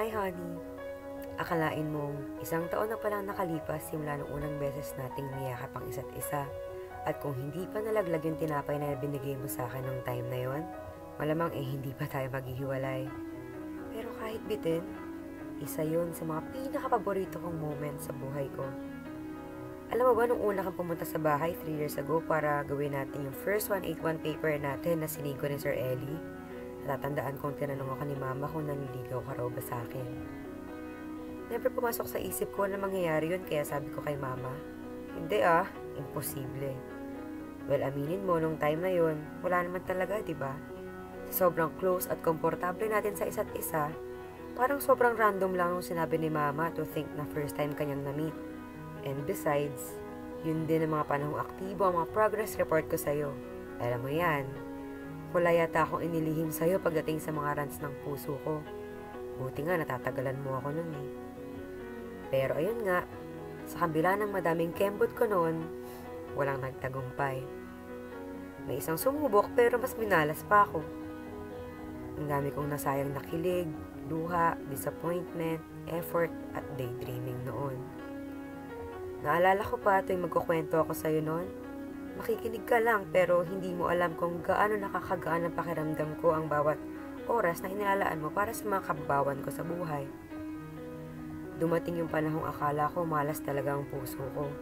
Hi, honey. Akalain mong isang taon na palang nakalipas simula nung unang beses nating niyakap ang isa't isa. At kung hindi pa nalaglag yung tinapay na binigay mo sa akin nung time na yon, malamang eh hindi pa tayo maghihiwalay. Pero kahit bitin, isa yon sa mga pinakapaborito kong moment sa buhay ko. Alam mo ba, nung una kang pumunta sa bahay 3 years ago para gawin natin yung first 181 paper natin na sinigo ni Sir Ellie, natatandaan kong tinanong ako ni Mama kung naniligaw ka raw ba sa akin. Never pumasok sa isip ko na mangyayari yun kaya sabi ko kay Mama, hindi ah, imposible. Well, aminin mo, nung time na yun, wala naman talaga, di ba? Sobrang close at komportable natin sa isa't isa, parang sobrang random lang yung sinabi ni Mama to think na first time kanyang na-meet. And besides, yun din ang mga panahong aktibo ang mga progress report ko sa'yo. Alam mo yan, wala yata akong inilihim sa'yo pagdating sa mga rants ng puso ko. Buti nga natatagalan mo ako nun eh. Pero ayun nga, sa kabila ng madaming kembot ko noon, walang nagtagumpay. May isang sumubok pero mas minalas pa ako. Ang dami kong nasayang nakilig, luha, disappointment, effort, at daydreaming noon. Naalala ko pa tuwing magkukwento ako sa'yo noon. Makikinig ka lang pero hindi mo alam kung gaano nakakagaan ang pakiramdam ko ang bawat oras na inilalaan mo para sa mga kababawan ko sa buhay. Dumating yung panahong akala ko malas talaga ang puso ko.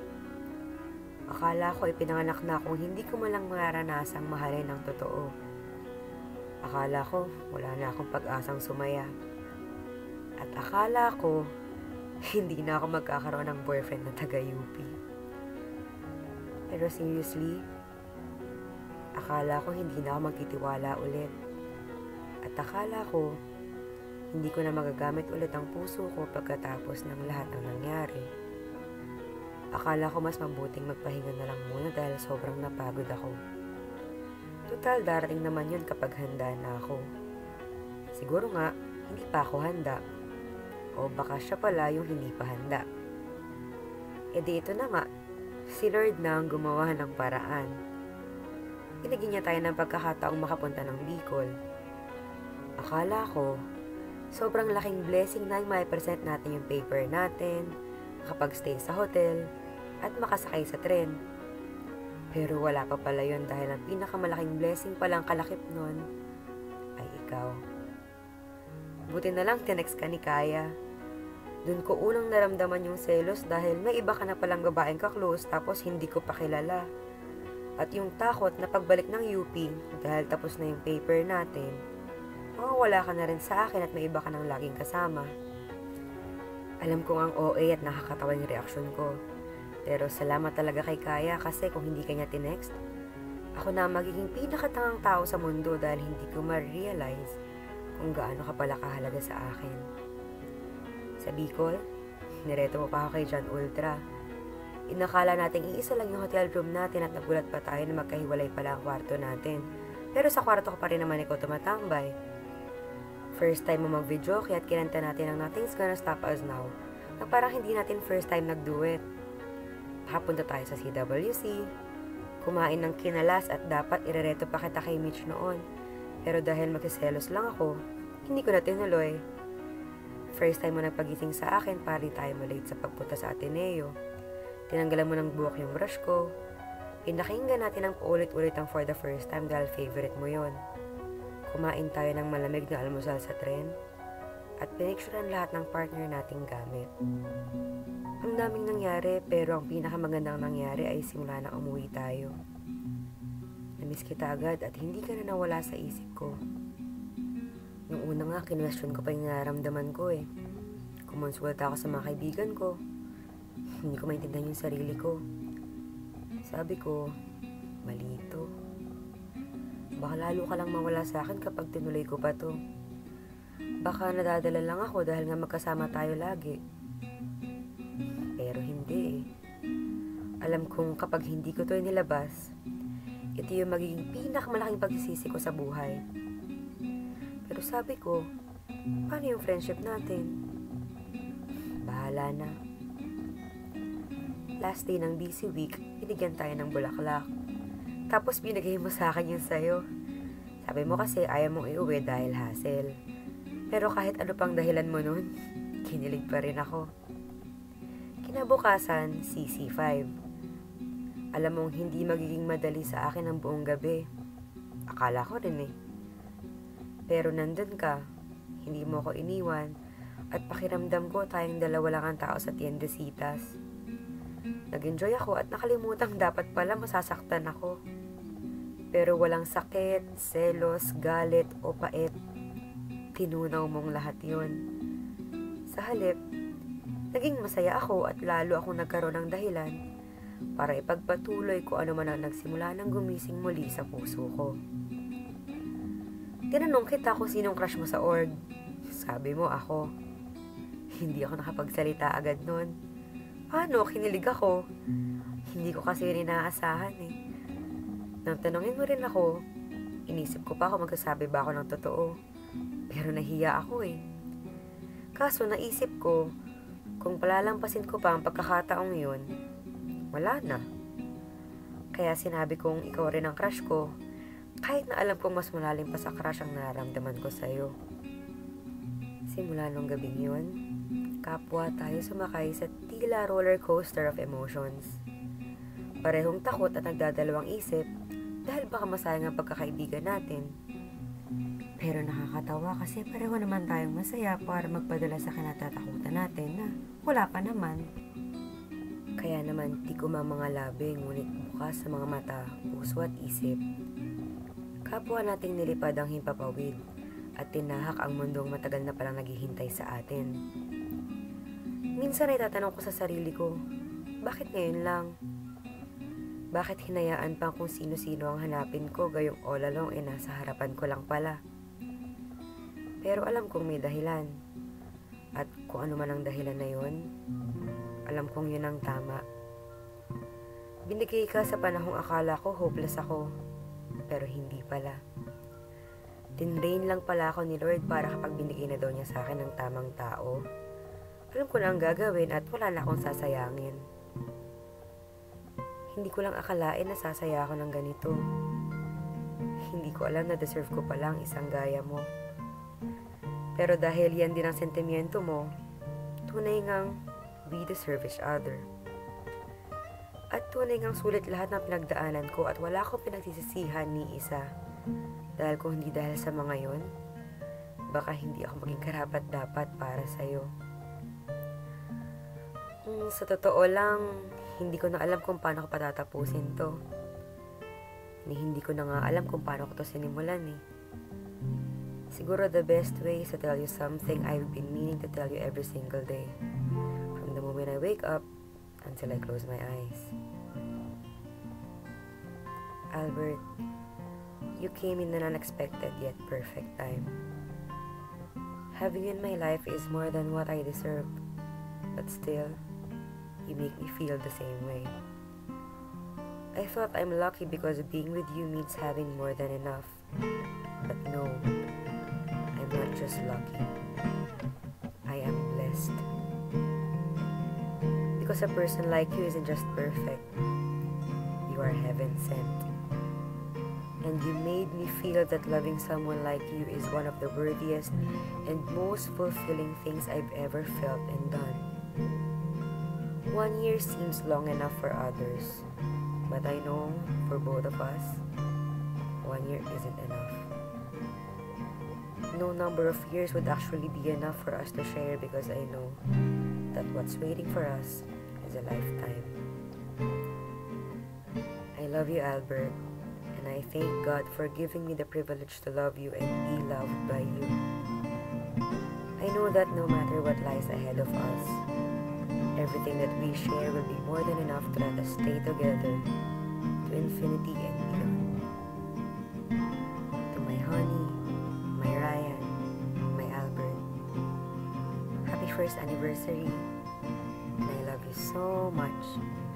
Akala ko ay pinanganak na akong hindi ko malang maranasang mahalin ng totoo. Akala ko wala na akong pag-asang sumaya. At akala ko hindi na ako magkakaroon ng boyfriend na taga-UP. Pero seriously, akala ko hindi na ako magtitiwala ulit. At akala ko, hindi ko na magagamit ulit ang puso ko pagkatapos ng lahat ng nangyari. Akala ko mas mabuting magpahinga na lang muna dahil sobrang napagod ako. Total, darating naman yun kapag handa na ako. Siguro nga, hindi pa ako handa. O baka siya pala yung hindi pa handa. E di ito na nga, si Lord na ang gumawa ng paraan. Pinagin niya tayo ng pagkakataong makapunta ng Bicol. Akala ko, sobrang laking blessing na may present natin yung paper natin, makapag-stay sa hotel, at makasakay sa tren. Pero wala pa pala yun dahil ang pinakamalaking blessing palang kalakip nun ay ikaw. Buti na lang tinext ka ni Kaya. Doon ko unang naramdaman yung selos dahil may iba ka na palang babaeng ka-close tapos hindi ko pa kilala. At yung takot na pagbalik ng UP dahil tapos na yung paper natin, mawawala ka na rin sa akin at may iba ka nang laging kasama. Alam kong ang OA at nakakatawa yung reaksyon ko. Pero salamat talaga kay Kaya kasi kung hindi kanya tinext, ako na magiging pinakatangang tao sa mundo dahil hindi ko ma-realize kung gaano ka pala kahalaga sa akin. Sa Bicol, nireto mo pa ako kay John Ultra. Inakala nating iisa lang yung hotel room natin at nagulat pa tayo na magkahiwalay pala ang kwarto natin. Pero sa kwarto ko pa rin naman ikaw tumatambay. First time mo mag-video kaya kinanta natin ang Nothing's Gonna Stop Us Now na parang hindi natin first time nag-duet. Papunta tayo sa CWC, kumain ng kinalas at dapat irereto pa kita kay Mitch noon. Pero dahil magsiselos lang ako, hindi ko na tinuloy. First time mo nagpagising sa akin para di tayo malate sa pagpunta sa Ateneo. Tinanggalan mo ng buhok yung brush ko. Pinakinggan natin ang paulit-ulit ang for the first time dahil favorite mo yon. Kumain tayo ng malamig na almusal sa tren at pinicturean lahat ng partner nating gamit. Ang daming nangyari pero ang pinakamagandang nangyari ay simula na umuwi tayo. Namiss kita agad at hindi ka na nawala sa isip ko. Nga, kinwestiyon ko pa yung nararamdaman ko eh. Kumonsulta ako sa mga kaibigan ko. Hindi ko maintindihan yung sarili ko. Sabi ko, malito. Baka lalo ka lang mawala sa akin kapag tinuloy ko pa to. Baka nadadala lang ako dahil nga magkasama tayo lagi. Pero hindi eh. Alam kong kapag hindi ko to inilabas, ito yung magiging pinakamalaking pagsisisi ko sa buhay. Pero sabi ko, paano yung friendship natin? Bahala na. Last day ng DC week, binigyan tayo ng bulaklak. Tapos binigay mo sa akin yung sayo. Sabi mo kasi ayaw mong iuwi dahil hassle. Pero kahit ano pang dahilan mo nun, kinilig pa rin ako. Kinabukasan, CC5. Alam mong hindi magiging madali sa akin ang buong gabi. Akala ko rin eh. Pero nandun ka, hindi mo ko iniwan, at pakiramdam ko tayong dalawa lang ang tao sa tiendesitas. Nag-enjoy ako at nakalimutang dapat pala masasaktan ako. Pero walang sakit, selos, galit o pait. Tinunaw mong lahat yon. Sa halip, naging masaya ako at lalo ako nagkaroon ng dahilan para ipagpatuloy ko ano man ang nagsimula ng gumising muli sa puso ko. Tinanong kita kung sinong crush mo sa org. Sabi mo ako. Hindi ako nakapagsalita agad nun. Ano, kinilig ako. Hindi ko kasi yun inaasahan eh. Nang tanongin mo rin ako, inisip ko pa ako magsasabi ba ako ng totoo. Pero nahiya ako eh. Kaso naisip ko, kung palalampasin ko pa ang pagkakataong yun, wala na. Kaya sinabi kong ikaw rin ang crush ko kahit na alam kong mas malalim pa sa crush ang nararamdaman ko sa'yo. Simula nung gabing yun, kapwa tayo sumakay sa tila roller coaster of emotions. Parehong takot at nagdadalawang isip dahil baka masayang ang pagkakaibigan natin. Pero nakakatawa kasi pareho naman tayong masaya para magpadala sa kinatatakutan natin na wala pa naman. Kaya naman di ko mga labi ngunit bukas sa mga mata, puso at isip Kapwa nating nilipad ang himpapawid at tinahak ang mundong matagal na palang naghihintay sa atin. Minsan ay tatanong ko sa sarili ko, bakit ngayon lang? Bakit hinayaan pang kung sino-sino ang hanapin ko gayong all along ay nasa harapan ko lang pala? Pero alam kong may dahilan. At kung ano man ang dahilan na yon, alam kong yun ang tama. Binigay ka sa panahong akala ko hopeless ako pero hindi pala. Tinrain lang pala ako ni Lord para kapag binigay na daw niya sa akin ng tamang tao, alam ko na ang gagawin at wala na akong sasayangin. Hindi ko lang akalain na sasaya ako ng ganito. Hindi ko alam na deserve ko palang isang gaya mo. Pero dahil yan din ang sentimiento mo, tunay ngang we deserve each other. Tunay ngang sulit lahat ng pinagdaanan ko at wala akong pinagsisisihan ni isa. Dahil kung hindi dahil sa mga yon, baka hindi ako maging karapat dapat para sa'yo. Hmm, sa totoo lang, hindi ko na alam kung paano ko patatapusin to. Ni hindi ko na nga alam kung paano ko to sinimulan eh. Siguro the best way is to tell you something I've been meaning to tell you every single day. From the moment I wake up until I close my eyes. Albert, you came in an unexpected yet perfect time. Having you in my life is more than what I deserve, but still, you make me feel the same way. I thought I'm lucky because being with you means having more than enough. But no, I'm not just lucky. I am blessed. Because a person like you isn't just perfect, you are heaven sent. And you made me feel that loving someone like you is one of the worthiest and most fulfilling things I've ever felt and done. One year seems long enough for others, but I know for both of us, one year isn't enough. No number of years would actually be enough for us to share because I know that what's waiting for us is a lifetime. I love you, Albert, and I thank God for giving me the privilege to love you and be loved by you. I know that no matter what lies ahead of us, everything that we share will be more than enough to let us stay together to infinity and beyond. To my honey, my Ryan, my Albert, happy first anniversary, and I love you so much.